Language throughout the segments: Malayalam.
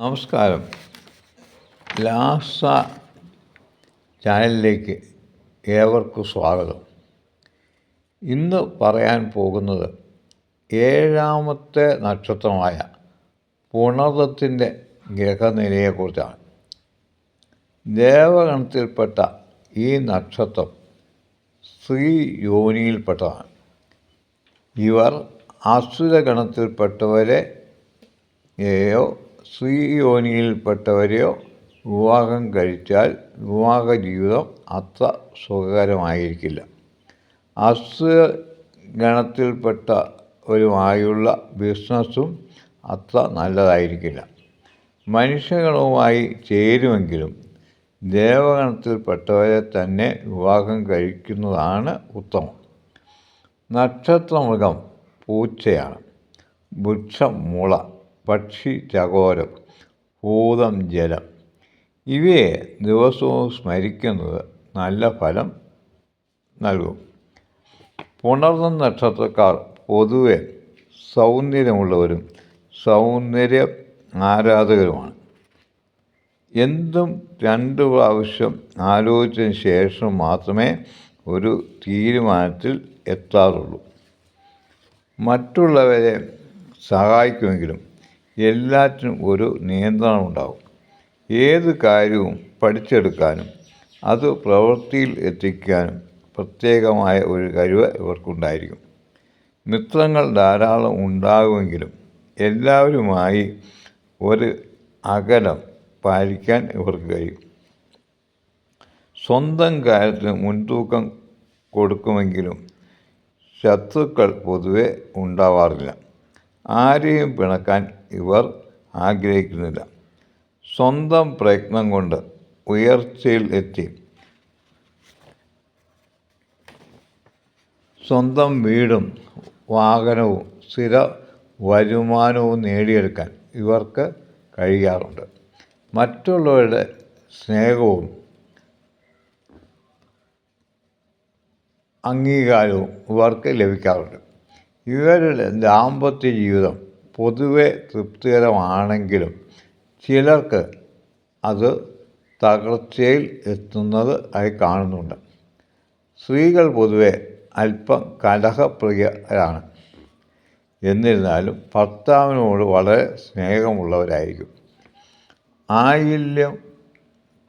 നമസ്കാരം. ലാസ ചാനലിലേക്ക് ഏവർക്കും സ്വാഗതം. ഇന്ന് പറയാൻ പോകുന്നത് ഏഴാമത്തെ നക്ഷത്രമായ പുണർദത്തിന്റെ ഗ്രഹനിലയെക്കുറിച്ചാണ്. ദേവഗണത്തിൽപ്പെട്ട ഈ നക്ഷത്രം സ്ത്രീ യോനിയിൽപ്പെട്ടതാണ്. ഇവർ അസുരഗണത്തിൽപ്പെട്ടവരെ യോ സ്ത്രീ യോനിയിൽപ്പെട്ടവരെയോ വിവാഹം കഴിച്ചാൽ വിവാഹ ജീവിതം അത്ര സുഖകരമായിരിക്കില്ല. അസ് ഗണത്തിൽപ്പെട്ട ഒരുമായുള്ള ബിസിനസ്സും അത്ര നല്ലതായിരിക്കില്ല. മനുഷ്യഗണവുമായി ചേരുമെങ്കിലും ദേവഗണത്തിൽപ്പെട്ടവരെ തന്നെ വിവാഹം കഴിക്കുന്നതാണ് ഉത്തമം. നക്ഷത്രമൃഗം പൂച്ചയാണ്. വൃക്ഷം മുള പക്ഷി ചകോരം ഭൂതം ജലം. ഇവയെ ദിവസവും സ്മരിക്കുന്നത് നല്ല ഫലം നൽകും. പുണർന്ന നക്ഷത്രക്കാർ പൊതുവെ സൗന്ദര്യമുള്ളവരും സൗന്ദര്യ ആരാധകരുമാണ്. എന്തും രണ്ട് പ്രാവശ്യം ആലോചിച്ചതിന് ശേഷം മാത്രമേ ഒരു തീരുമാനത്തിൽ എത്താറുള്ളൂ. മറ്റുള്ളവരെ സഹായിക്കുമെങ്കിലും എല്ലാറ്റിനും ഒരു നിയന്ത്രണം ഉണ്ടാവും. ഏത് കാര്യവും പഠിച്ചെടുക്കാനും അത് പ്രവൃത്തിയിൽ എത്തിക്കാനും പ്രത്യേകമായ ഒരു കഴിവ് ഇവർക്കുണ്ടായിരിക്കും. മിത്രങ്ങൾ ധാരാളം ഉണ്ടാകുമെങ്കിലും എല്ലാവരുമായി ഒരു അകലം പാലിക്കാൻ ഇവർക്ക് കഴിയും. സ്വന്തം കാര്യത്തിന് മുൻതൂക്കം കൊടുക്കുമെങ്കിലും ശത്രുക്കൾ പൊതുവെ ഉണ്ടാവാറില്ല. ആരെയും പിണക്കാൻ ഇവർ ആഗ്രഹിക്കുന്നില്ല. സ്വന്തം പ്രയത്നം കൊണ്ട് ഉയർച്ചയിൽ എത്തി. സ്വന്തം വീടും വാഹനവും സ്ഥിര വരുമാനവും നേടിയെടുക്കാൻ ഇവർക്ക് കഴിയാറുണ്ട്. മറ്റുള്ളവരുടെ സ്നേഹവും അംഗീകാരവും ഇവർക്ക് ലഭിക്കാറുണ്ട്. ഇവരുടെ ദാമ്പത്യ ജീവിതം പൊതുവെ തൃപ്തികരമാണെങ്കിലും ചിലർക്ക് അത് തകർച്ചയിൽ എത്തുന്നത് ആയി കാണുന്നുണ്ട്. സ്ത്രീകൾ പൊതുവെ അല്പം കലഹപ്രിയരാണ്. എന്നിരുന്നാലും ഭർത്താവിനോട് വളരെ സ്നേഹമുള്ളവരായിരിക്കും. ആയില്യം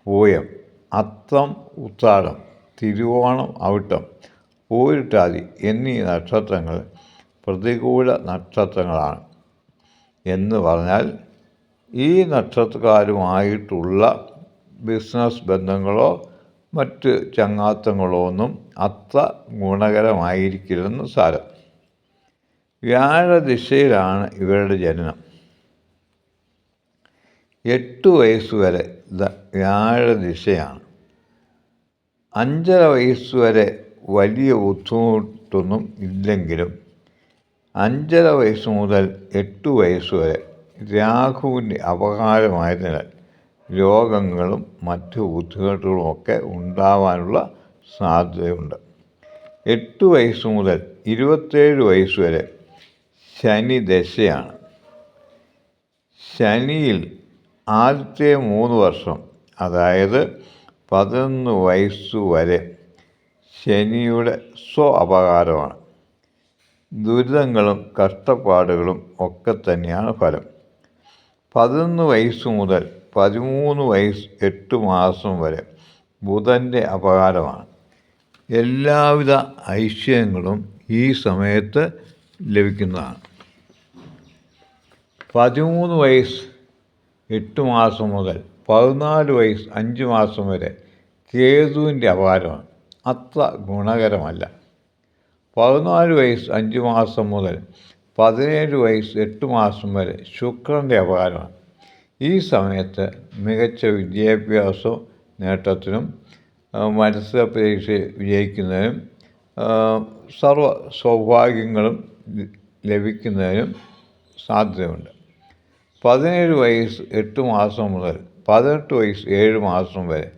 പോയം അത്തം ഉത്താടം തിരുവോണം അവിട്ടം പൂരിട്ടാതി എന്നീ നക്ഷത്രങ്ങൾ പ്രതികൂല നക്ഷത്രങ്ങളാണ്. എന്ന് പറഞ്ഞാൽ ഈ നക്ഷത്രക്കാരുമായിട്ടുള്ള ബിസിനസ് ബന്ധങ്ങളോ മറ്റ് ചങ്ങാത്തങ്ങളോ ഒന്നും അത്ര ഗുണകരമായിരിക്കില്ലെന്ന് സാരം. വ്യാഴദിശയിലാണ് ഇവരുടെ ജനനം. എട്ട് വയസ്സ് വരെ വ്യാഴദിശയാണ് അഞ്ചര വയസ്സ് വരെ വലിയ ബുദ്ധിമുട്ടൊന്നും ഇല്ലെങ്കിലും അഞ്ചര വയസ്സ് മുതൽ എട്ട് വയസ്സ് വരെ രാഹുവിന്റെ അപകാരമായതിനാൽ രോഗങ്ങളും മറ്റ് ബുദ്ധിമുട്ടുകളും ഒക്കെ ഉണ്ടാവാനുള്ള സാധ്യതയുണ്ട്. എട്ട് വയസ്സ് മുതൽ ഇരുപത്തേഴ് വയസ്സ് വരെ ശനി ദശയാണ്. ശനിയിൽ ആദ്യത്തെ മൂന്ന് വർഷം അതായത് പതിനൊന്ന് വയസ്സ് വരെ ശനിയുടെ സ്വ അപകാരമാണ്. ദുരിതങ്ങളും കഷ്ടപ്പാടുകളും ഒക്കെ തന്നെയാണ് ഫലം. പതിനൊന്ന് വയസ്സ് മുതൽ പതിമൂന്ന് വയസ്സ് എട്ട് മാസം വരെ ബുധന്റെ അപകാരമാണ്. എല്ലാവിധ ഐശ്വര്യങ്ങളും ഈ സമയത്ത് ലഭിക്കുന്നതാണ്. പതിമൂന്ന് വയസ്സ് എട്ട് മാസം മുതൽ പതിനാല് വയസ്സ് അഞ്ച് മാസം വരെ കേതുവിന്റെ അപകാരമാണ്. അത്ര ഗുണകരമല്ല. പതിനാല് വയസ്സ് അഞ്ച് മാസം മുതൽ പതിനേഴ് വയസ്സ് എട്ട് മാസം വരെ ശുക്രന്റെ അപകാരമാണ്. ഈ സമയത്ത് മികച്ച വിദ്യാഭ്യാസവും നേട്ടത്തിനും മനസ്സ് പരീക്ഷ വിജയിക്കുന്നതിനും സർവ സൗഭാഗ്യങ്ങളും ലഭിക്കുന്നതിനും സാധ്യതയുണ്ട്. പതിനേഴ് വയസ്സ് എട്ട് മാസം മുതൽ പതിനെട്ട് വയസ്സ് ഏഴ് മാസം വരെ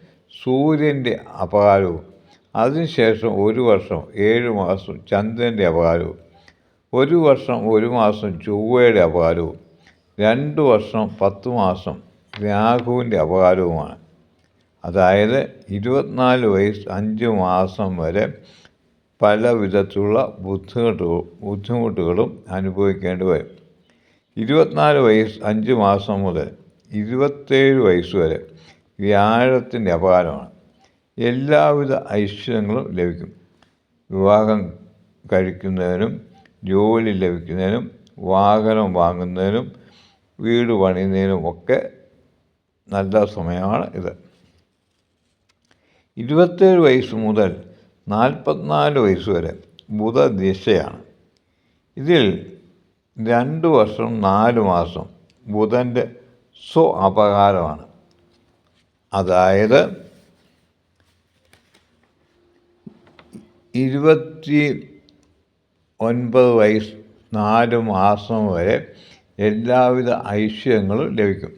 സൂര്യന്റെ അപകാരവും അതിനുശേഷം ഒരു വർഷം ഏഴ് മാസം ചന്ദ്രന്റെ അപകാരവും. ഒരു വർഷം ഒരു മാസം ചൊവ്വയുടെ അപകാരവും. രണ്ട് വർഷം പത്ത് മാസം രാഹുവിന്റെ അപകാരവുമാണ്. അതായത് ഇരുപത്തിനാല് വയസ്സ് അഞ്ച് മാസം വരെ പല വിധത്തിലുള്ള ബുദ്ധിമുട്ടുകൾ ബുദ്ധിമുട്ടുകളും അനുഭവിക്കേണ്ടി വരും. ഇരുപത്തിനാല് വയസ്സ് അഞ്ച് മാസം മുതൽ ഇരുപത്തേഴ് വയസ്സ് വരെ വ്യാഴത്തിന്റെ അപകാരമാണ്. എല്ലാവിധ ഐശ്വര്യങ്ങളും ലഭിക്കും. വിവാഹം കഴിക്കുന്നതിനും ജോലി ലഭിക്കുന്നതിനും വാഹനം വാങ്ങുന്നതിനും വീട് പണിയുന്നതിനും ഒക്കെ നല്ല സമയമാണ് ഇത്. ഇരുപത്തേഴ് വയസ്സ് മുതൽ നാൽപ്പത്തിനാല് വയസ്സ് വരെ ബുധദിശയാണ് ഇതിൽ രണ്ട് വർഷം നാല് മാസം ബുധന്റെ സ്വ അപകാരമാണ്. അതായത് ഇരുപത്തി ഒൻപത് വയസ്സ് നാല് മാസം വരെ എല്ലാവിധ ഐശ്വര്യങ്ങളും ലഭിക്കും.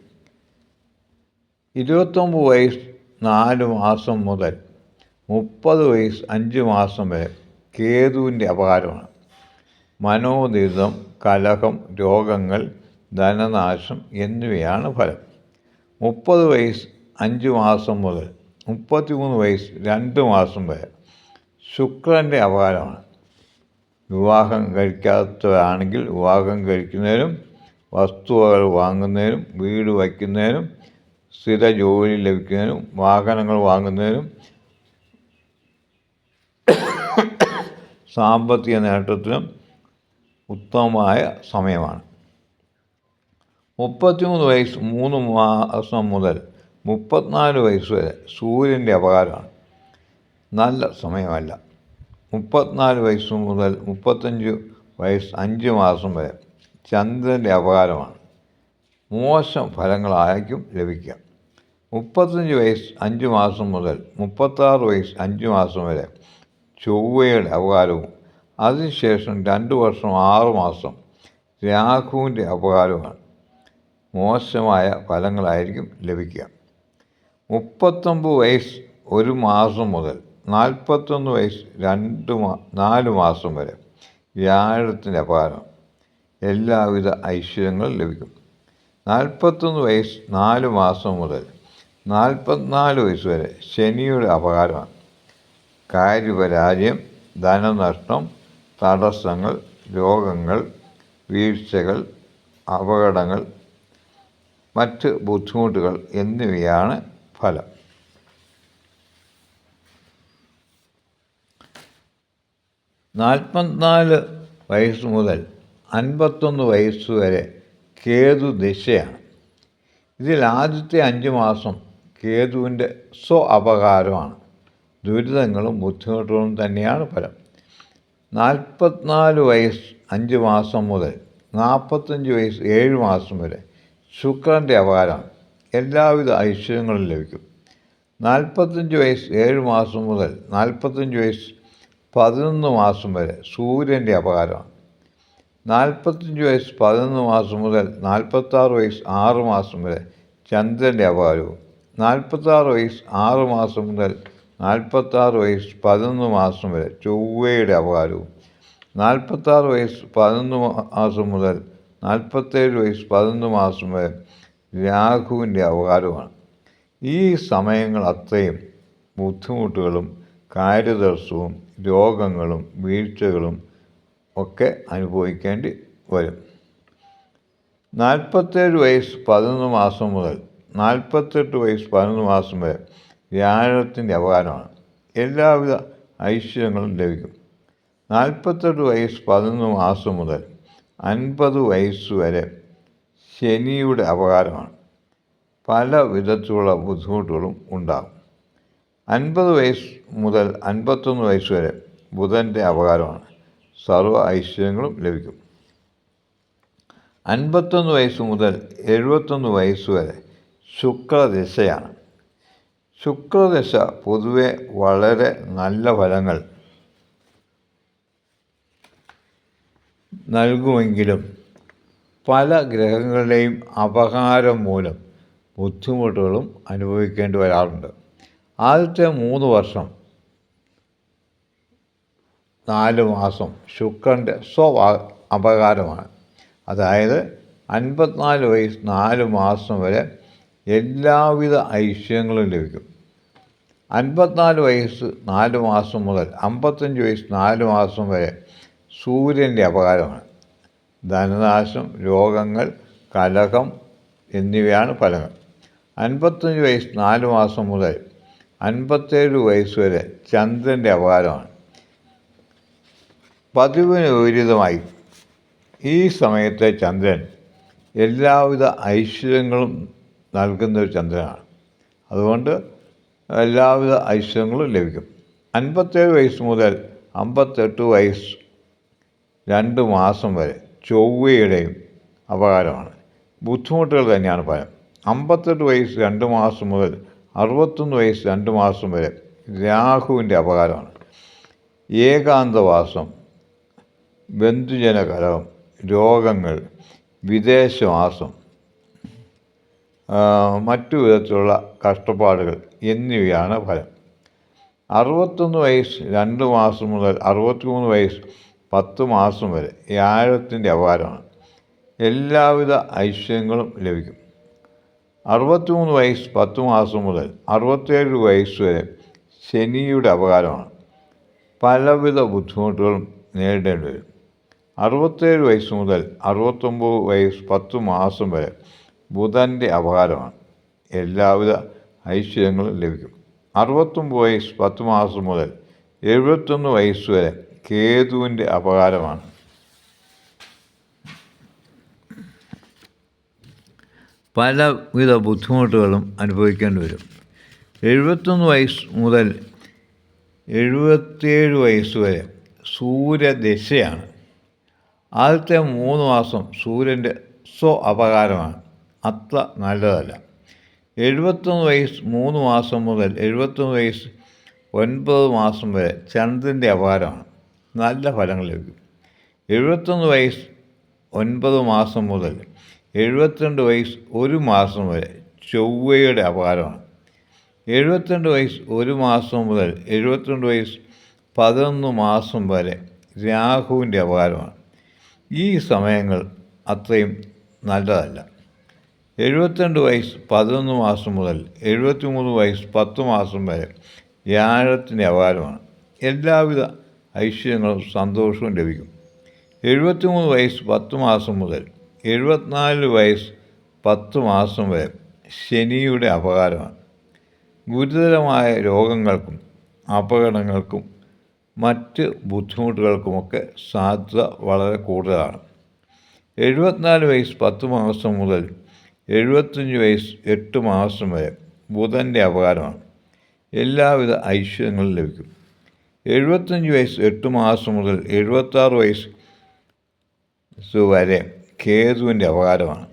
ഇരുപത്തൊമ്പത് വയസ്സ് നാല് മാസം മുതൽ മുപ്പത് വയസ്സ് അഞ്ച് മാസം വരെ കേതുവിന്റെ അപകാരമാണ്. മനോദുരിതം കലഹം രോഗങ്ങൾ ധനനാശം എന്നിവയാണ് ഫലം. മുപ്പത് വയസ്സ് അഞ്ച് മാസം മുതൽ മുപ്പത്തിമൂന്ന് വയസ്സ് രണ്ട് മാസം വരെ ശുക്രന്റെ അപകാരമാണ്. വിവാഹം കഴിക്കാത്തവരാണെങ്കിൽ വിവാഹം കഴിക്കുന്നതിനും വസ്തുവകൾ വാങ്ങുന്നതിനും വീട് വയ്ക്കുന്നതിനും സ്ഥിര ജോലി ലഭിക്കുന്നതിനും വാഹനങ്ങൾ വാങ്ങുന്നതിനും സാമ്പത്തിക നേട്ടത്തിനും ഉത്തമമായ സമയമാണ്. മുപ്പത്തിമൂന്ന് വയസ്സ് മൂന്ന് മാസം മുതൽ മുപ്പത്തിനാല് വയസ്സ് വരെ സൂര്യന്റെ അപകാരമാണ്. നല്ല സമയമല്ല. മുപ്പത്തിനാല് വയസ്സ് മുതൽ മുപ്പത്തഞ്ച് വയസ്സ് അഞ്ച് മാസം വരെ ചന്ദ്രന്റെ അപകാരമാണ്. മോശം ഫലങ്ങളായിരിക്കും ലഭിക്കുക മുപ്പത്തഞ്ച് വയസ്സ് അഞ്ച് മാസം മുതൽ മുപ്പത്താറ് വയസ്സ് അഞ്ച് മാസം വരെ ചൊവ്വയുടെ അപകാരവും അതിനുശേഷം രണ്ട് വർഷം ആറ് മാസം രാഹുവിന്റെ അപകാരമാണ് മോശമായ ഫലങ്ങളായിരിക്കും ലഭിക്കുക. മുപ്പത്തൊമ്പത് വയസ്സ് ഒരു മാസം മുതൽ നാൽപ്പത്തൊന്ന് വയസ്സ് രണ്ട് മാ നാല് മാസം വരെ വ്യാഴത്തിന്റെ അപകാരം. എല്ലാവിധ ഐശ്വര്യങ്ങളും ലഭിക്കും. നാൽപ്പത്തൊന്ന് വയസ്സ് നാല് മാസം മുതൽ നാൽപ്പത്തിനാല് വയസ്സ് വരെ ശനിയുടെ അപകാരമാണ്. കാര്യപരാജയം ധനനഷ്ടം തടസ്സങ്ങൾ രോഗങ്ങൾ വീഴ്ചകൾ അപകടങ്ങൾ മറ്റ് ബുദ്ധിമുട്ടുകൾ എന്നിവയാണ് ഫലം. നാൽപ്പത്തിനാല് വയസ്സ് മുതൽ അൻപത്തൊന്ന് വയസ്സ് വരെ കേതു ദിശയാണ്. ഇതിൽ ആദ്യത്തെ അഞ്ച് മാസം കേതുവിന്റെ സ്വ അപകാരമാണ്. ദുരിതങ്ങളും ബുദ്ധിമുട്ടുകളും തന്നെയാണ് ഫലം. നാൽപ്പത്തിനാല് വയസ്സ് അഞ്ച് മാസം മുതൽ നാൽപ്പത്തഞ്ച് വയസ്സ് ഏഴ് മാസം വരെ ശുക്രന്റെ അപകാരമാണ്. എല്ലാവിധ ഐശ്വര്യങ്ങളും ലഭിക്കും. നാൽപ്പത്തഞ്ച് വയസ്സ് ഏഴ് മാസം മുതൽ നാൽപ്പത്തഞ്ച് വയസ്സ് പതിനൊന്ന് മാസം വരെ സൂര്യന്റെ അപകാരമാണ്. നാൽപ്പത്തഞ്ച് വയസ്സ് പതിനൊന്ന് മാസം മുതൽ നാൽപ്പത്താറ് വയസ്സ് ആറ് മാസം വരെ ചന്ദ്രന്റെ അപകാരവും. നാൽപ്പത്താറ് വയസ്സ് ആറ് മാസം മുതൽ നാൽപ്പത്താറ് വയസ്സ് പതിനൊന്ന് മാസം വരെ ചൊവ്വയുടെ അപകാരവും. നാൽപ്പത്താറ് വയസ്സ് പതിനൊന്ന് മാസം മുതൽ നാൽപ്പത്തേഴ് വയസ്സ് പതിനൊന്ന് മാസം വരെ രാഹുവിന്റെ അവകാരമാണ് ഈ സമയങ്ങൾ അത്രയും ബുദ്ധിമുട്ടുകളും കാര്യദർശവും രോഗങ്ങളും വീഴ്ചകളും ഒക്കെ അനുഭവിക്കേണ്ടി വരും. നാൽപ്പത്തേഴ് വയസ്സ് പതിനൊന്ന് മാസം മുതൽ നാൽപ്പത്തെട്ട് വയസ്സ് പതിനൊന്ന് മാസം വരെ വ്യാഴത്തിന്റെ അപകാരമാണ്. എല്ലാവിധ ഐശ്വര്യങ്ങളും ലഭിക്കും. നാൽപ്പത്തെട്ട് വയസ്സ് പതിനൊന്ന് മാസം മുതൽ അൻപത് വയസ്സ് വരെ ശനിയുടെ അപകാരമാണ്. പല വിധത്തിലുള്ള ബുദ്ധിമുട്ടുകളും ഉണ്ടാകും. അൻപത് വയസ്സ് മുതൽ അൻപത്തൊന്ന് വയസ്സ് വരെ ബുധന്റെ അപകാരമാണ്. സർവ ഐശ്വര്യങ്ങളും ലഭിക്കും. അൻപത്തൊന്ന് വയസ്സ് മുതൽ എഴുപത്തൊന്ന് വയസ്സ് വരെ ശുക്രദശയാണ് ശുക്രദശ പൊതുവെ വളരെ നല്ല ഫലങ്ങൾ നൽകുമെങ്കിലും പല ഗ്രഹങ്ങളുടെയും അപകാരം മൂലം ബുദ്ധിമുട്ടുകളും അനുഭവിക്കേണ്ടി വരാറുണ്ട്. ആദ്യത്തെ മൂന്ന് വർഷം നാല് മാസം ശുക്രന്റെ സ്വ അപകാരമാണ്. അതായത് അൻപത്തിനാല് വയസ്സ് നാല് മാസം വരെ എല്ലാവിധ ഐശ്വര്യങ്ങളും ലഭിക്കും. അൻപത്തിനാല് വയസ്സ് നാല് മാസം മുതൽ അമ്പത്തഞ്ച് വയസ്സ് നാല് മാസം വരെ സൂര്യന്റെ അപകാരമാണ്. ധനനാശം രോഗങ്ങൾ കലഹം എന്നിവയാണ് ഫലങ്ങൾ. അൻപത്തഞ്ച് വയസ്സ് നാല് മാസം മുതൽ അൻപത്തേഴ് വയസ്സ് വരെ ചന്ദ്രന്റെ അപകാരമാണ്. പതിവിന് വിപരീതമായി ഈ സമയത്തെ ചന്ദ്രൻ എല്ലാവിധ ഐശ്വര്യങ്ങളും നൽകുന്ന ഒരു ചന്ദ്രനാണ്. അതുകൊണ്ട് എല്ലാവിധ ഐശ്വര്യങ്ങളും ലഭിക്കും. അൻപത്തേഴ് വയസ്സ് മുതൽ അമ്പത്തെട്ട് വയസ്സ് രണ്ട് മാസം വരെ ചൊവ്വയുടെയും അപകാരമാണ്. ബുദ്ധിമുട്ടുകൾ തന്നെയാണ് ഫലം അമ്പത്തെട്ട് വയസ്സ് രണ്ട് മാസം മുതൽ അറുപത്തൊന്ന് വയസ്സ് രണ്ട് മാസം വരെ രാഹുവിന്റെ അപകാരമാണ്. ഏകാന്തവാസം ബന്ധുജനകലം രോഗങ്ങൾ വിദേശവാസം മറ്റു വിധത്തിലുള്ള കഷ്ടപ്പാടുകൾ എന്നിവയാണ് ഫലം. അറുപത്തൊന്ന് വയസ്സ് രണ്ട് മാസം മുതൽ അറുപത്തിമൂന്ന് വയസ്സ് പത്ത് മാസം വരെ വ്യാഴത്തിന്റെ അപകാരമാണ്. എല്ലാവിധ ഐശ്വര്യങ്ങളും ലഭിക്കും. അറുപത്തിമൂന്ന് വയസ്സ് പത്ത് മാസം മുതൽ അറുപത്തേഴ് വയസ്സ് വരെ ശനിയുടെ അപകാരമാണ്. പലവിധ ബുദ്ധിമുട്ടുകളും നേരിടേണ്ടി വരും. അറുപത്തേഴ് വയസ്സ് മുതൽ അറുപത്തൊമ്പത് വയസ്സ് പത്ത് മാസം വരെ ബുധന്റെ അപകാരമാണ്. എല്ലാവിധ ഐശ്വര്യങ്ങളും ലഭിക്കും. അറുപത്തൊമ്പത് വയസ്സ് പത്ത് മാസം മുതൽ എഴുപത്തൊന്ന് വയസ്സ് വരെ കേതുവിന്റെ അപകാരമാണ്. പലവിധ ബുദ്ധിമുട്ടുകളും അനുഭവിക്കേണ്ടി വരും. എഴുപത്തൊന്ന് വയസ്സ് മുതൽ എഴുപത്തിയേഴ് വയസ്സ് വരെ സൂര്യദശയാണ്. ആദ്യത്തെ മൂന്ന് മാസം സൂര്യന്റെ സ്വ അപകാരമാണ്. അത്ര നല്ലതല്ല. എഴുപത്തൊന്ന് വയസ്സ് മൂന്ന് മാസം മുതൽ എഴുപത്തൊന്ന് വയസ്സ് ഒൻപത് മാസം വരെ ചന്ദ്രന്റെ അപകാരമാണ്. നല്ല ഫലങ്ങൾ ലഭിക്കും. എഴുപത്തൊന്ന് വയസ്സ് ഒൻപത് മാസം മുതൽ എഴുപത്തിരണ്ട് വയസ്സ് ഒരു മാസം വരെ ചൊവ്വയുടെ അപകാരമാണ്. എഴുപത്തിരണ്ട് വയസ്സ് ഒരു മാസം മുതൽ എഴുപത്തിരണ്ട് വയസ്സ് പതിനൊന്ന് മാസം വരെ രാഹുവിന്റെ അപകാരമാണ്. ഈ സമയങ്ങൾ അത്രയും നല്ലതല്ല. എഴുപത്തിരണ്ട് വയസ്സ് പതിനൊന്ന് മാസം മുതൽ എഴുപത്തിമൂന്ന് വയസ്സ് പത്ത് മാസം വരെ വ്യാഴത്തിന്റെ അപകാരമാണ്. എല്ലാവിധ ഐശ്വര്യങ്ങളും സന്തോഷവും ലഭിക്കും. എഴുപത്തിമൂന്ന് വയസ്സ് പത്ത് മാസം മുതൽ എഴുപത്തിനാല് വയസ്സ് പത്ത് മാസം വരെ ശനിയുടെ അപകാരമാണ്. ഗുരുതരമായ രോഗങ്ങൾക്കും അപകടങ്ങൾക്കും മറ്റ് ബുദ്ധിമുട്ടുകൾക്കുമൊക്കെ സാധ്യത വളരെ കൂടുതലാണ്. എഴുപത്തിനാല് വയസ്സ് പത്ത് മാസം മുതൽ എഴുപത്തഞ്ച് വയസ്സ് എട്ട് മാസം വരെ ബുധന്റെ അപകാരമാണ്. എല്ലാവിധ ഐശ്വര്യങ്ങളും ലഭിക്കും. എഴുപത്തഞ്ച് വയസ്സ് എട്ട് മാസം മുതൽ എഴുപത്താറ് വയസ്സ് വരെ കേതുവിന്റെ അപകാരമാണ്.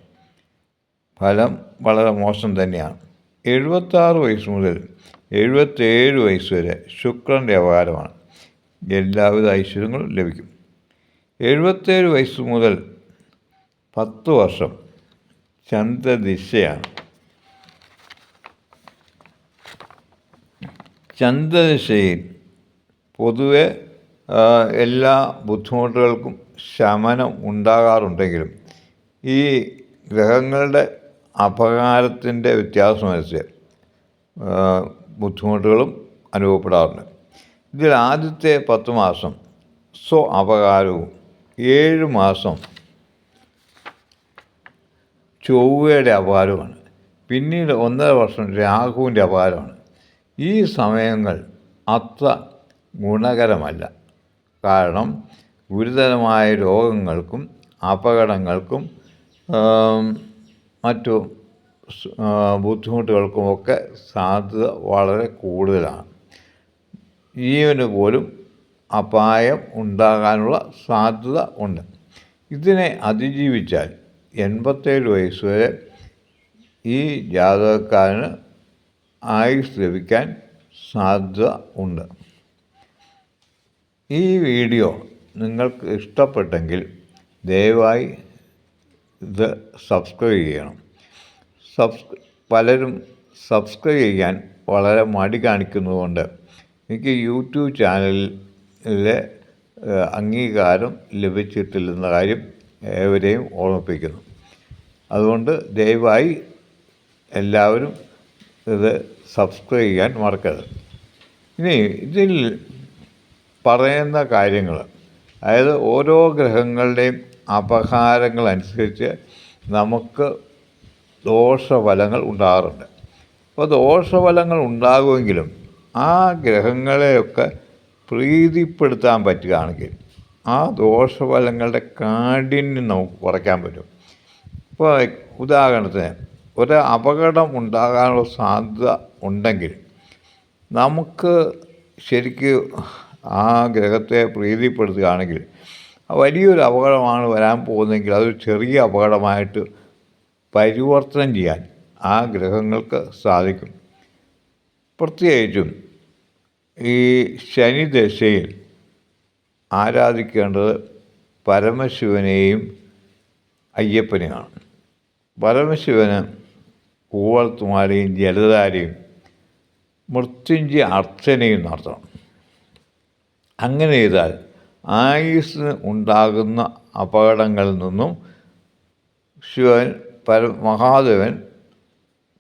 ഫലം വളരെ മോശം തന്നെയാണ്. എഴുപത്താറ് വയസ്സ് മുതൽ എഴുപത്തേഴ് വയസ്സ് വരെ ശുക്രന്റെ അപകാരമാണ്. എല്ലാവിധ ഐശ്വര്യങ്ങളും ലഭിക്കും. എഴുപത്തേഴ് വയസ്സ് മുതൽ പത്ത് വർഷം ചന്ദ്രദിശയാണ്. ചന്ദ്രദിശയിൽ പൊതുവെ എല്ലാ ബുദ്ധിമുട്ടുകൾക്കും ശമനം ഉണ്ടാകാറുണ്ടെങ്കിലും ഈ ഗ്രഹങ്ങളുടെ അപകാരത്തിന്റെ വ്യത്യാസം അനുസരിച്ച് ബുദ്ധിമുട്ടുകളും അനുഭവപ്പെടാറുണ്ട്. ഇതിൽ ആദ്യത്തെ പത്ത് മാസം സ്വ അപകാരവും ഏഴ് മാസം ചൊവ്വയുടെ അപകാരമാണ് പിന്നീട് ഒന്നര വർഷം രാഹുവിന്റെ അപകാരമാണ്. ഈ സമയങ്ങൾ അത്ര ഗുണകരമല്ല. കാരണം ഗുരുതരമായ രോഗങ്ങൾക്കും അപകടങ്ങൾക്കും മറ്റു ബുദ്ധിമുട്ടുകൾക്കുമൊക്കെ സാധ്യത വളരെ കൂടുതലാണ്. ജീവന് പോലും അപായം ഉണ്ടാകാനുള്ള സാധ്യത ഉണ്ട്. ഇതിനെ അതിജീവിച്ചാൽ എൺപത്തേഴ് വയസ്സ് വരെ ഈ ജാതകക്കാരന് ആയുസ് ലഭിക്കാൻ സാധ്യത ഉണ്ട്. ഈ വീഡിയോ നിങ്ങൾക്ക് ഇഷ്ടപ്പെട്ടെങ്കിൽ ദയവായി ഇത് സബ്സ്ക്രൈബ് ചെയ്യണം. സബ്സ് പലരും സബ്സ്ക്രൈബ് ചെയ്യാൻ വളരെ മടി കാണിക്കുന്നതുകൊണ്ട് എനിക്ക് യൂട്യൂബ് ചാനലിലെ അംഗീകാരം ലഭിച്ചിട്ടില്ലെന്ന കാര്യം ഏവരെയും ഓർമ്മിപ്പിക്കുന്നു. അതുകൊണ്ട് ദയവായി എല്ലാവരും ഇത് സബ്സ്ക്രൈബ് ചെയ്യാൻ മറക്കരുത്. ഇനി ഇതിൽ പറയുന്ന കാര്യങ്ങൾ അതായത് ഓരോ ഗ്രഹങ്ങളുടെയും അപഹാരങ്ങൾ അനുസരിച്ച് നമുക്ക് ദോഷഫലങ്ങൾ ഉണ്ടാകാറുണ്ട്. അപ്പോൾ ദോഷഫലങ്ങൾ ഉണ്ടാകുമെങ്കിലും ആ ഗ്രഹങ്ങളെയൊക്കെ പ്രീതിപ്പെടുത്താൻ പറ്റുകയാണെങ്കിൽ ആ ദോഷഫലങ്ങളുടെ കാഠിന്യം നമുക്ക് കുറയ്ക്കാൻ പറ്റും. ഇപ്പോൾ ഉദാഹരണത്തിന് ഒരു അപകടം ഉണ്ടാകാനുള്ള സാധ്യത ഉണ്ടെങ്കിൽ നമുക്ക് ശരിക്ക് ആ ഗ്രഹത്തെ പ്രീതിപ്പെടുത്തുകയാണെങ്കിൽ വലിയൊരു അപകടമാണ് വരാൻ പോകുന്നതെങ്കിൽ അതൊരു ചെറിയ അപകടമായിട്ട് പരിവർത്തനം ചെയ്യാൻ ആ ഗ്രഹങ്ങൾക്ക് സാധിക്കും. പ്രത്യേകിച്ചും ഈ ശനി ശനിദശയിൽ ആരാധിക്കേണ്ടത് പരമശിവനെയും അയ്യപ്പനെയാണ്. പരമശിവന് കൂവളത്തുമാരെയും ജലധാരയും മൃത്യുഞ്ജയ അർച്ചനയും നടത്തണം. അങ്ങനെ ചെയ്താൽ ആയുസ്സിന് ഉണ്ടാകുന്ന അപകടങ്ങളിൽ നിന്നും ശിവൻ പര മഹാദേവൻ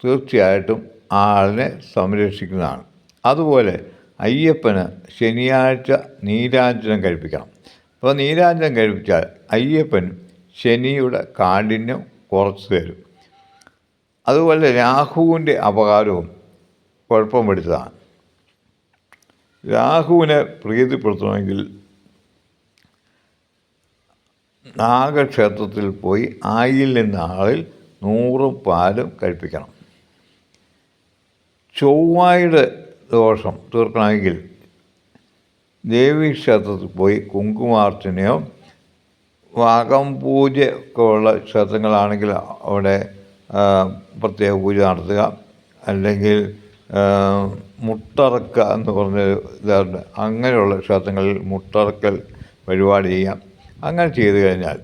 തീർച്ചയായിട്ടും ആളിനെ സംരക്ഷിക്കുന്നതാണ്. അതുപോലെ അയ്യപ്പന് ശനിയാഴ്ച നീരാഞ്ജനം കഴിപ്പിക്കണം. അപ്പോൾ നീരാഞ്ജനം കഴിപ്പിച്ചാൽ അയ്യപ്പൻ ശനിയുടെ കാഠിന്യം കുറച്ച് തരും. അതുപോലെ രാഹുവിന്റെ അപകാരവും കുഴപ്പം പിടിച്ചതാണ്. രാഹുവിനെ പ്രീതിപ്പെടുത്തണമെങ്കിൽ നാഗക്ഷേത്രത്തിൽ പോയി ആയിൽ നിന്ന് ആളിൽ നൂറും പാലും കഴിപ്പിക്കണം. ചൊവ്വായുടെ ദോഷം തീർക്കണമെങ്കിൽ ദേവീക്ഷേത്രത്തിൽ പോയി കുങ്കുമാർച്ചനയോ വാഗം പൂജ ഒക്കെ ഉള്ള ക്ഷേത്രങ്ങളാണെങ്കിൽ അവിടെ പ്രത്യേക പൂജ നടത്തുക. അല്ലെങ്കിൽ മുട്ടറക്ക എന്ന് പറഞ്ഞ ഇതുണ്ട് അങ്ങനെയുള്ള ക്ഷേത്രങ്ങളിൽ മുട്ടറക്കൽ പരിപാടി ചെയ്യാം. അങ്ങനെ ചെയ്തു കഴിഞ്ഞാൽ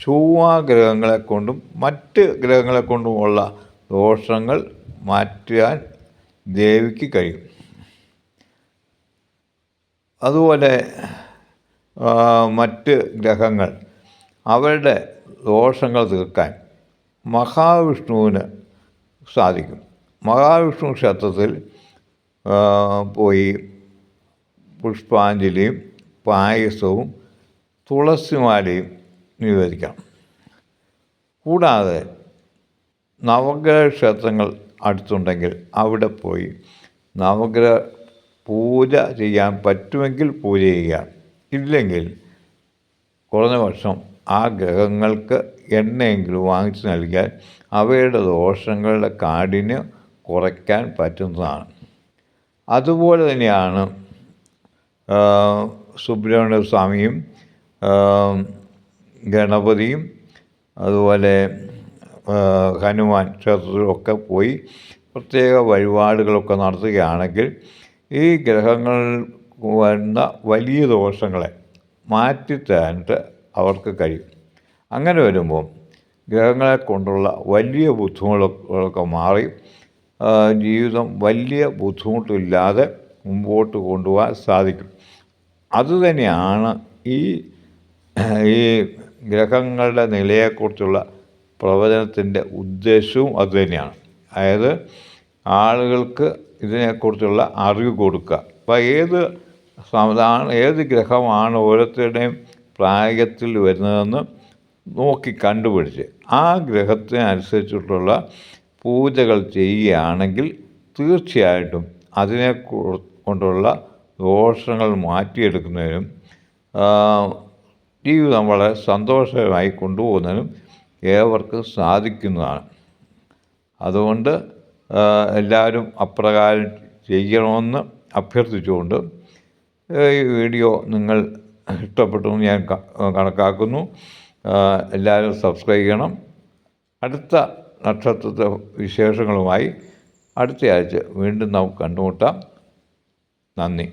ചൊവ്വാ ഗ്രഹങ്ങളെ കൊണ്ടും മറ്റ് ഗ്രഹങ്ങളെ കൊണ്ടുമുള്ള ദോഷങ്ങൾ മാറ്റാൻ ദേവിക്ക് കഴിയും. അതുപോലെ മറ്റ് ഗ്രഹങ്ങൾ അവരുടെ ദോഷങ്ങൾ തീർക്കാൻ മഹാവിഷ്ണുവിന് സാധിക്കും. മഹാവിഷ്ണു ക്ഷേത്രത്തിൽ പോയി പുഷ്പാഞ്ജലിയും പായസവും തുളസിമാലയും നിവേദിക്കണം കൂടാതെ നവഗ്രഹ ക്ഷേത്രങ്ങൾ അടുത്തുണ്ടെങ്കിൽ അവിടെ പോയി നവഗ്രഹ പൂജ ചെയ്യാൻ പറ്റുമെങ്കിൽ പൂജ ചെയ്യുക. ഇല്ലെങ്കിൽ കുറഞ്ഞ വർഷം ആ ഗ്രഹങ്ങൾക്ക് എണ്ണയെങ്കിലും വാങ്ങിച്ചു നൽകിയാൽ അവയുടെ ദോഷങ്ങളുടെ കാഠിന്യം കുറയ്ക്കാൻ പറ്റുന്നതാണ്. അതുപോലെ തന്നെയാണ് സുബ്രഹ്മണ്യ സ്വാമിയും ഗണപതിയും അതുപോലെ ഹനുമാൻ ക്ഷേത്രത്തിലൊക്കെ പോയി പ്രത്യേക വഴിപാടുകളൊക്കെ നടത്തുകയാണെങ്കിൽ ഈ ഗ്രഹങ്ങൾ വരുന്ന വലിയ ദോഷങ്ങളെ മാറ്റിത്തരാനായിട്ട് അവർക്ക് കഴിയും. അങ്ങനെ വരുമ്പോൾ ഗ്രഹങ്ങളെ കൊണ്ടുള്ള വലിയ ബുദ്ധിമുട്ടുകളൊക്കെ മാറി ജീവിതം വലിയ ബുദ്ധിമുട്ടില്ലാതെ മുമ്പോട്ട് കൊണ്ടുപോകാൻ സാധിക്കും. അതുതന്നെയാണ് ഈ ഈ ഗ്രഹങ്ങളുടെ നിലയെക്കുറിച്ചുള്ള പ്രവചനത്തിന്റെ ഉദ്ദേശവും അതുതന്നെയാണ് അതായത് ആളുകൾക്ക് ഇതിനെക്കുറിച്ചുള്ള അറിവ് കൊടുക്കുക. അപ്പോൾ ഏത് സാധാരണ ഏത് ഗ്രഹമാണ് ഓരോരുത്തരുടെയും പ്രായത്തിൽ വരുന്നതെന്ന് നോക്കി കണ്ടുപിടിച്ച് ആ ഗ്രഹത്തിനനുസരിച്ചിട്ടുള്ള പൂജകൾ ചെയ്യുകയാണെങ്കിൽ തീർച്ചയായിട്ടും അതിനെ കൊണ്ടുള്ള ദോഷങ്ങൾ മാറ്റിയെടുക്കുന്നതിനും ജീവിതം വളരെ സന്തോഷമായി കൊണ്ടുപോകുന്നതിനും ഏവർക്കും സാധിക്കുന്നതാണ്. അതുകൊണ്ട് എല്ലാവരും അപ്രകാരം ചെയ്യണമെന്ന് അഭ്യർത്ഥിച്ചുകൊണ്ട് ഈ വീഡിയോ നിങ്ങൾ ഇഷ്ടപ്പെട്ടു എന്ന് ഞാൻ കണക്കാക്കുന്നു. എല്ലാവരും സബ്സ്ക്രൈബ് ചെയ്യണം. അടുത്ത നക്ഷത്രത്തെ വിശേഷങ്ങളുമായി അടുത്തയാഴ്ച വീണ്ടും നാം കണ്ടുമുട്ടാം. നന്ദി.